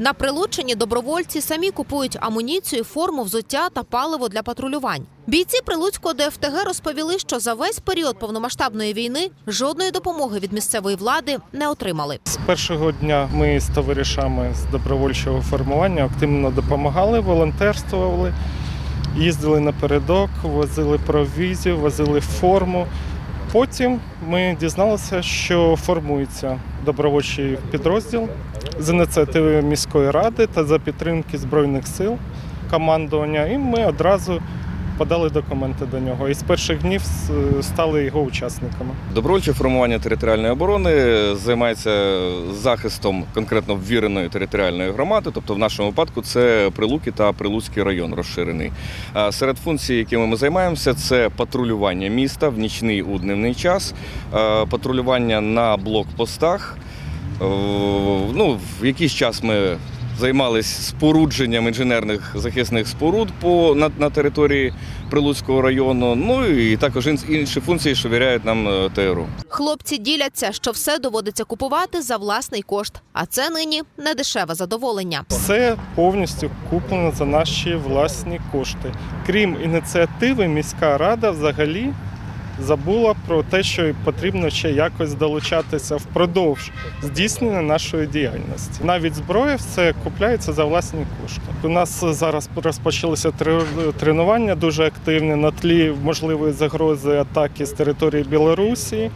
На Прилуччині добровольці самі купують амуніцію, форму, взуття та паливо для патрулювань. Бійці Прилуцького ДФТГ розповіли, що за весь період повномасштабної війни жодної допомоги від місцевої влади не отримали. З першого дня ми з товаришами з добровольчого формування активно допомагали, волонтерствували, їздили напередок, возили провізію, возили форму. Потім ми дізналися, що формується добровольчий підрозділ з ініціативи міської ради та за підтримки Збройних сил командування. І ми одразу подали документи до нього. І з перших днів стали його учасниками. Добровольче формування територіальної оборони займається захистом конкретно ввіреної територіальної громади, тобто в нашому випадку це Прилуки та Прилуцький район розширений. Серед функцій, якими ми займаємося, це патрулювання міста в нічний у дневний час, патрулювання на блокпостах. Ну, в якийсь час ми займалися спорудженням інженерних захисних споруд по, на, на території Прилуцького району. Ну і також інші функції, що віряють нам е, ТРУ. Хлопці діляться, що все доводиться купувати за власний кошт, а це нині не дешеве задоволення. Все повністю куплено за наші власні кошти. Крім ініціативи, міська рада взагалі забула про те, що потрібно ще якось долучатися впродовж здійснення нашої діяльності. Навіть зброя все купляється за власні кошти. У нас зараз розпочалися тренування дуже активні на тлі можливої загрози атаки з території Білорусі.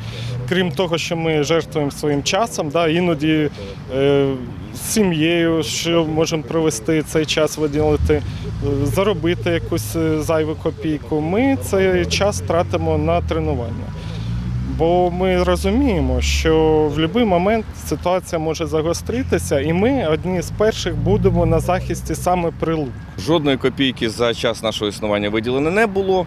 Крім того, що ми жертвуємо своїм часом, да, іноді е, сім'єю, що можемо провести цей час, виділити, заробити якусь е, зайву копійку. Ми цей час тратимо на тренування. Бо ми розуміємо, що в будь-який момент ситуація може загостритися, і ми одні з перших будемо на захисті саме прилук. Жодної копійки за час нашого існування виділено не було.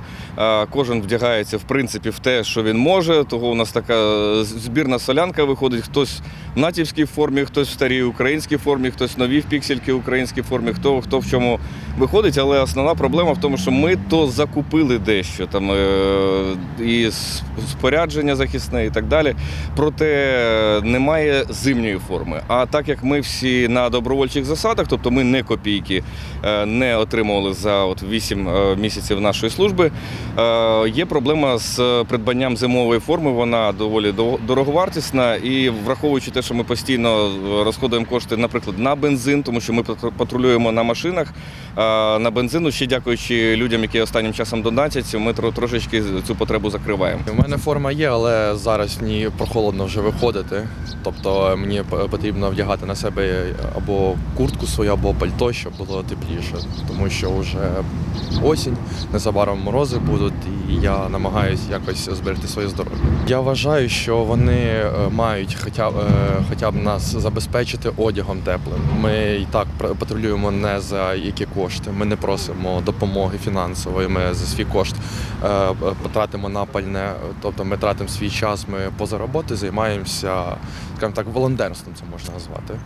Кожен вдягається в принципі в те, що він може. Того у нас така е, збірна солянка виходить. Хтось в натівській формі, хтось в старій українській формі, хтось нові в піксельки українській формі, хто хто в чому виходить. Але основна проблема в тому, що ми то закупили дещо там е, і спорядження захисне, і так далі. Проте немає зимньої форми. А так як ми всі на добровольчих засадах, тобто ми не копійки е, не отримували за от 8 е, місяців нашої служби. Е, Є проблема з придбанням зимової форми. Вона доволі дороговартісна. І враховуючи те, що ми постійно розходуємо кошти, наприклад, на бензин, тому що ми патрулюємо на машинах. е, На бензину ще дякуючи людям, які останнім часом донатять, ми трошечки цю потребу закриваємо. У мене форма є, але зараз мені прохолодно вже виходити. Тобто мені потрібно вдягати на себе або куртку свою, або пальто, щоб було тепліше. Тому що вже осінь, незабаром морози будуть, і я намагаюся якось зберегти своє здоров'я. Я вважаю, що вони е, мають хоча е, хоча б нас забезпечити одягом теплим. Ми і так патрулюємо не за які кошти. Ми не просимо допомоги фінансової. Ми за свій кошт е, потратимо на пальне, тобто ми тратимо свій час, ми поза роботи займаємося, скажімо так, волонтерством це можна назвати.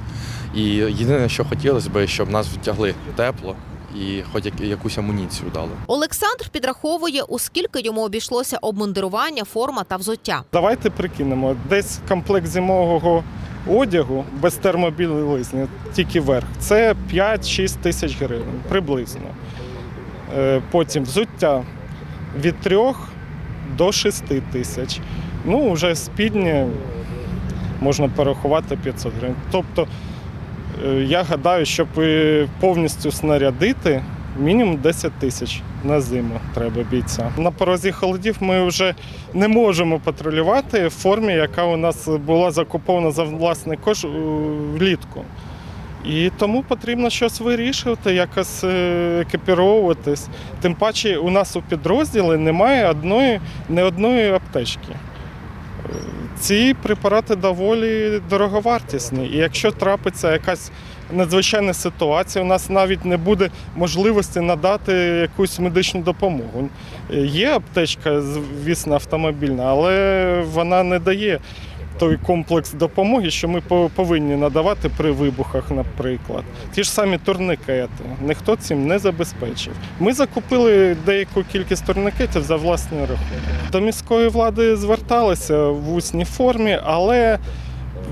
І єдине, що хотілося б, щоб нас втягли тепло і хоч як- якусь амуніцію дали. Олександр підраховує, у скільки йому обійшлося обмундирування, форма та взуття. Давайте прикинемо, десь комплект зимового одягу без термобілизни, тільки верх, це 5-6 тисяч гривень приблизно. Е, Потім взуття від 3 до 6 тисяч. Ну, вже спідні можна порахувати 500 гривень. Тобто, е, я гадаю, щоб е, повністю снарядити, мінімум 10 тисяч на зиму треба бійця. На порозі холодів ми вже не можемо патрулювати в формі, яка у нас була закупована за власний кошт е, влітку. І тому потрібно щось вирішувати, якось е, екіпіровуватись. Тим паче у нас у підрозділі немає одної, не одної аптечки. Е, Ці препарати доволі дороговартісні. І якщо трапиться якась надзвичайна ситуація, у нас навіть не буде можливості надати якусь медичну допомогу. Е, Є аптечка, звісно, автомобільна, але вона не дає той комплекс допомоги, що ми повинні надавати при вибухах, наприклад. Ті ж самі турникети. Ніхто цим не забезпечив. Ми закупили деяку кількість турникетів за власний рахунок. До міської влади зверталися в усній формі, але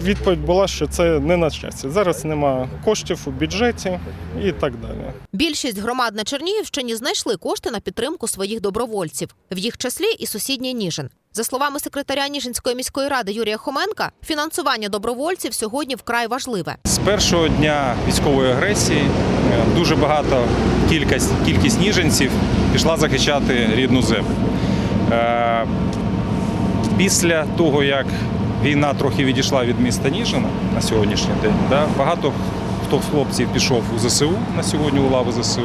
відповідь була, що це не на часі. Зараз нема коштів у бюджеті і так далі. Більшість громад на Чернігівщині знайшли кошти на підтримку своїх добровольців, в їх числі і сусідній Ніжин. За словами секретаря Ніжинської міської ради Юрія Хоменка, фінансування добровольців сьогодні вкрай важливе. З першого дня військової агресії е, дуже багато кількість, кількість ніженців пішла захищати рідну землю. Е, Після того, як війна трохи відійшла від міста Ніжина на сьогоднішній день, да, багато хто з хлопців пішов у ЗСУ на сьогодні у лави ЗСУ,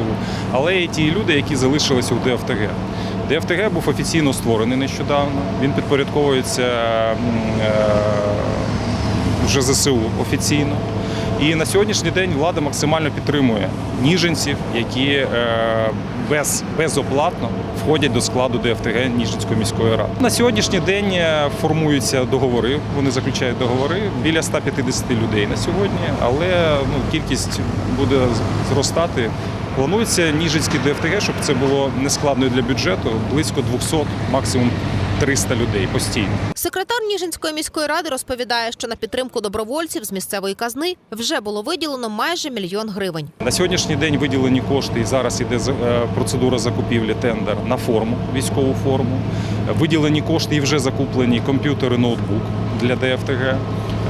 але і ті люди, які залишилися у ДФТГ. ДФТГ був офіційно створений нещодавно. Він підпорядковується е, вже ЗСУ офіційно. І на сьогоднішній день влада максимально підтримує ніженців, які е, без, безоплатно входять до складу ДФТГ Ніжинської міської ради. На сьогоднішній день е, формуються договори, вони заключають договори біля 150 людей на сьогодні, але ну, кількість буде зростати. Планується Ніжинський ДФТГ, щоб це було нескладно для бюджету, близько 200, максимум 300 людей постійно. Секретар Ніжинської міської ради розповідає, що на підтримку добровольців з місцевої казни вже було виділено майже мільйон гривень. На сьогоднішній день виділені кошти, і зараз іде е, процедура закупівлі тендер на форму, військову форму. Виділені кошти і вже закуплені комп'ютери, ноутбук для ДФТГ.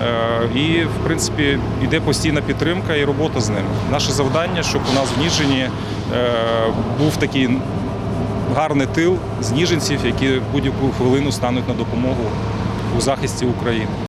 Е, І, в принципі, йде постійна підтримка і робота з ними. Наше завдання, щоб у нас в Ніжині е, був такий гарний тил з ніженців, які будь-яку хвилину стануть на допомогу у захисті України.